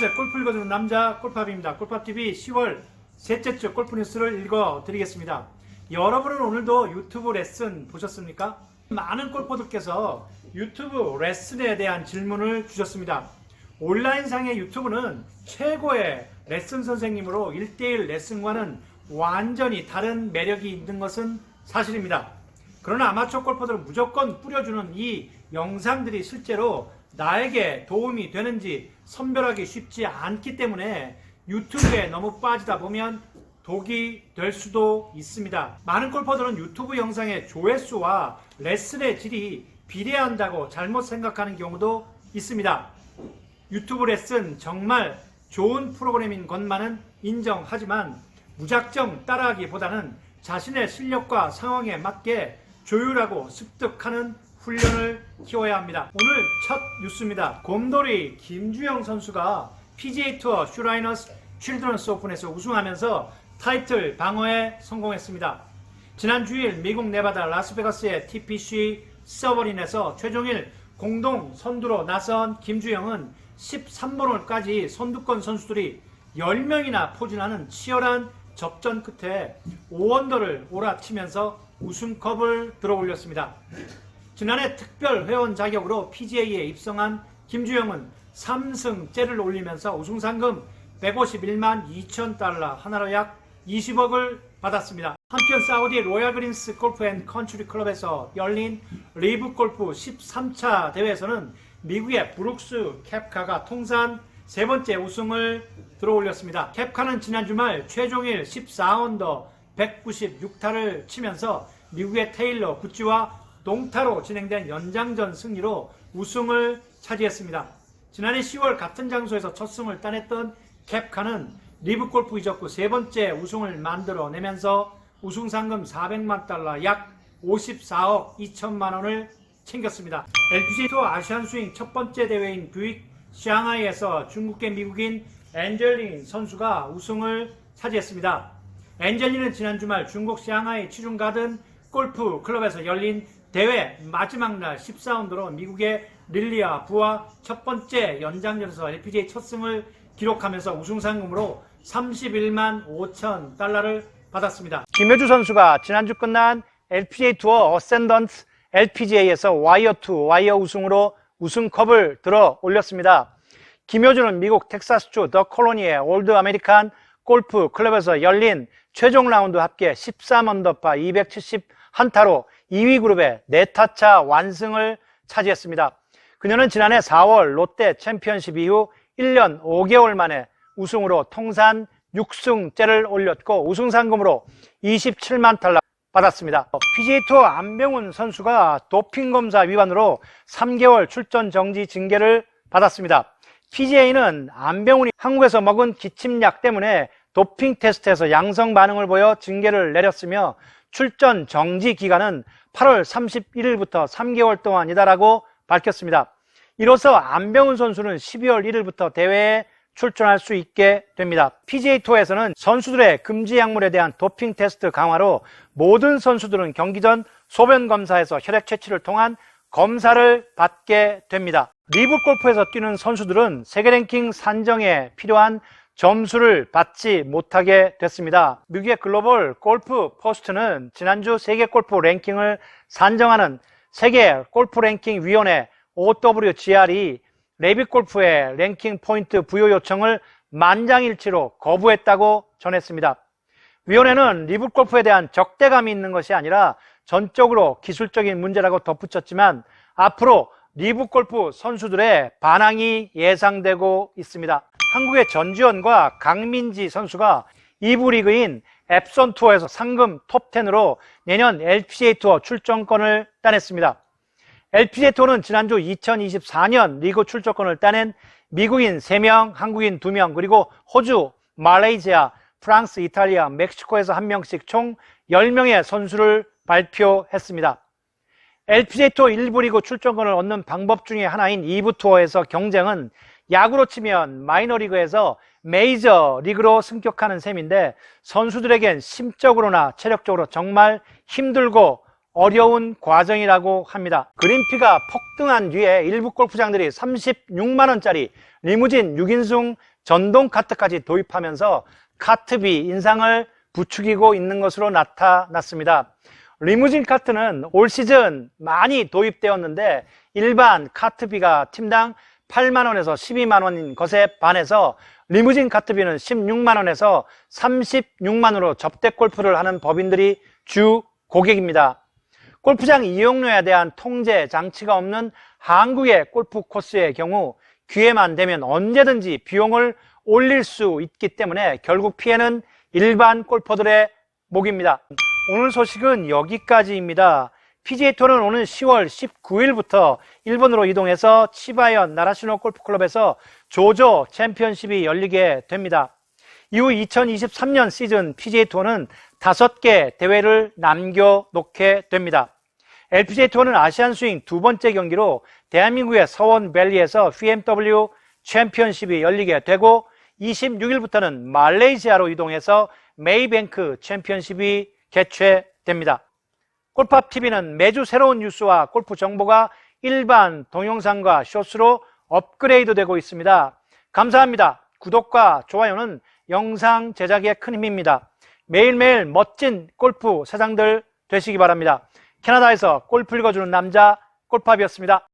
안녕하세요. 골프 읽어주는 남자 골팝입니다. 골팝TV 10월 셋째 주 골프 뉴스를 읽어드리겠습니다. 여러분은 오늘도 유튜브 레슨 보셨습니까? 많은 골퍼들께서 유튜브 레슨에 대한 질문을 주셨습니다. 온라인상의 유튜브는 최고의 레슨 선생님으로 1대1 레슨과는 완전히 다른 매력이 있는 것은 사실입니다. 그러나 아마추어 골퍼들은 무조건 뿌려주는 이 영상들이 실제로 나에게 도움이 되는지 선별하기 쉽지 않기 때문에 유튜브에 너무 빠지다 보면 독이 될 수도 있습니다. 많은 골퍼들은 유튜브 영상의 조회수와 레슨의 질이 비례한다고 잘못 생각하는 경우도 있습니다. 유튜브 레슨 정말 좋은 프로그램인 것만은 인정하지만 무작정 따라하기보다는 자신의 실력과 상황에 맞게 조율하고 습득하는 훈련을 키워야 합니다. 오늘 첫 뉴스입니다. 곰돌이 김주영 선수가 PGA 투어 슈라이너스 칠드런스 오픈에서 우승하면서 타이틀 방어에 성공했습니다. 지난 주일 미국 네바다 라스베가스의 TPC 서버린에서 최종일 공동 선두로 나선 김주영은 13번 홀까지 선두권 선수들이 10명이나 포진하는 치열한 접전 끝에 5원더를 올아치면서 우승컵을 들어 올렸습니다. 지난해 특별 회원 자격으로 PGA에 입성한 김주영은 3승째를 올리면서 우승 상금 151만 2천 달러 하나로 약 20억을 받았습니다. 한편 사우디 로얄 그린스 골프 앤 컨트리 클럽에서 열린 리브 골프 13차 대회에서는 미국의 브룩스 캡카가 통산 세 번째 우승을 들어올렸습니다. 캡카는 지난 주말 최종일 14언더 196타를 치면서 미국의 테일러 구찌와 동타로 진행된 연장전 승리로 우승을 차지했습니다. 지난해 10월 같은 장소에서 첫 승을 따냈던 캡카는 리브 골프 이적 후세 번째 우승을 만들어내면서 우승 상금 400만 달러 약 54억 2천만 원을 챙겼습니다. LPGA 투어 아시안 스윙 첫 번째 대회인 뷰익 샹하이에서 중국계 미국인 앤젤린 선수가 우승을 차지했습니다. 앤젤린은 지난 주말 중국 샹하이 치중 가든 골프 클럽에서 열린 대회 마지막 날 14라운드로 미국의 릴리아 부와 첫 번째 연장전에서 LPGA 첫 승을 기록하면서 우승 상금으로 31만 5천 달러를 받았습니다. 김효주 선수가 지난주 끝난 LPGA 투어 어센던트 LPGA에서 와이어 투 와이어 우승으로 우승컵을 들어 올렸습니다. 김효주는 미국 텍사스주 더 콜로니의 올드 아메리칸 골프 클럽에서 열린 최종 라운드 합계 13언더파 271타로 2위 그룹의 4타차 완승을 차지했습니다. 그녀는 지난해 4월 롯데 챔피언십 이후 1년 5개월 만에 우승으로 통산 6승째를 올렸고 우승 상금으로 27만 달러 받았습니다. PGA 투어 안병훈 선수가 도핑 검사 위반으로 3개월 출전 정지 징계를 받았습니다. PGA는 안병훈이 한국에서 먹은 기침약 때문에 도핑 테스트에서 양성 반응을 보여 징계를 내렸으며 출전 정지 기간은 8월 31일부터 3개월 동안이다라고 밝혔습니다. 이로써 안병훈 선수는 12월 1일부터 대회에 출전할 수 있게 됩니다. PGA 투어에서는 선수들의 금지 약물에 대한 도핑 테스트 강화로 모든 선수들은 경기 전 소변 검사에서 혈액 채취를 통한 검사를 받게 됩니다. 리브 골프에서 뛰는 선수들은 세계 랭킹 산정에 필요한 점수를 받지 못하게 됐습니다. 미국의 글로벌 골프 포스트는 지난주 세계 골프 랭킹을 산정하는 세계 골프 랭킹 위원회 OWGR이 레빗 골프의 랭킹 포인트 부여 요청을 만장일치로 거부했다고 전했습니다. 위원회는 리브 골프에 대한 적대감이 있는 것이 아니라 전적으로 기술적인 문제라고 덧붙였지만 앞으로 리브 골프 선수들의 반항이 예상되고 있습니다. 한국의 전지현과 강민지 선수가 2부 리그인 앱선 투어에서 상금 톱10으로 내년 LPGA 투어 출전권을 따냈습니다. LPGA 투어는 지난주 2024년 리그 출전권을 따낸 미국인 3명, 한국인 2명, 그리고 호주, 말레이시아, 프랑스, 이탈리아, 멕시코에서 한 명씩 총 10명의 선수를 발표했습니다. LPGA 투어 1부 리그 출전권을 얻는 방법 중에 하나인 2부 투어에서 경쟁은 야구로 치면 마이너리그에서 메이저 리그로 승격하는 셈인데 선수들에겐 심적으로나 체력적으로 정말 힘들고 어려운 과정이라고 합니다. 그린피가 폭등한 뒤에 일부 골프장들이 36만원짜리 리무진 6인승 전동 카트까지 도입하면서 카트비 인상을 부추기고 있는 것으로 나타났습니다. 리무진 카트는 올 시즌 많이 도입되었는데 일반 카트비가 팀당 8만원에서 12만원인 것에 반해서 리무진 카트비는 16만원에서 36만원으로 접대 골프를 하는 법인들이 주 고객입니다. 골프장 이용료에 대한 통제 장치가 없는 한국의 골프 코스의 경우 기회만 되면 언제든지 비용을 올릴 수 있기 때문에 결국 피해는 일반 골퍼들의 목입니다. 오늘 소식은 여기까지입니다. PGA 투어는 오는 10월 19일부터 일본으로 이동해서 치바현 나라시노 골프클럽에서 조조 챔피언십이 열리게 됩니다. 이후 2023년 시즌 PGA 투어는 5개 대회를 남겨놓게 됩니다. LPGA 투어는 아시안 스윙 두 번째 경기로 대한민국의 서원 밸리에서 BMW 챔피언십이 열리게 되고 26일부터는 말레이시아로 이동해서 메이뱅크 챔피언십이 개최됩니다. 골프합 TV는 매주 새로운 뉴스와 골프 정보가 일반 동영상과 쇼스로 업그레이드 되고 있습니다. 감사합니다. 구독과 좋아요는 영상 제작에 큰 힘입니다. 매일매일 멋진 골프 사장들 되시기 바랍니다. 캐나다에서 골프 읽어주는 남자 골프합이었습니다.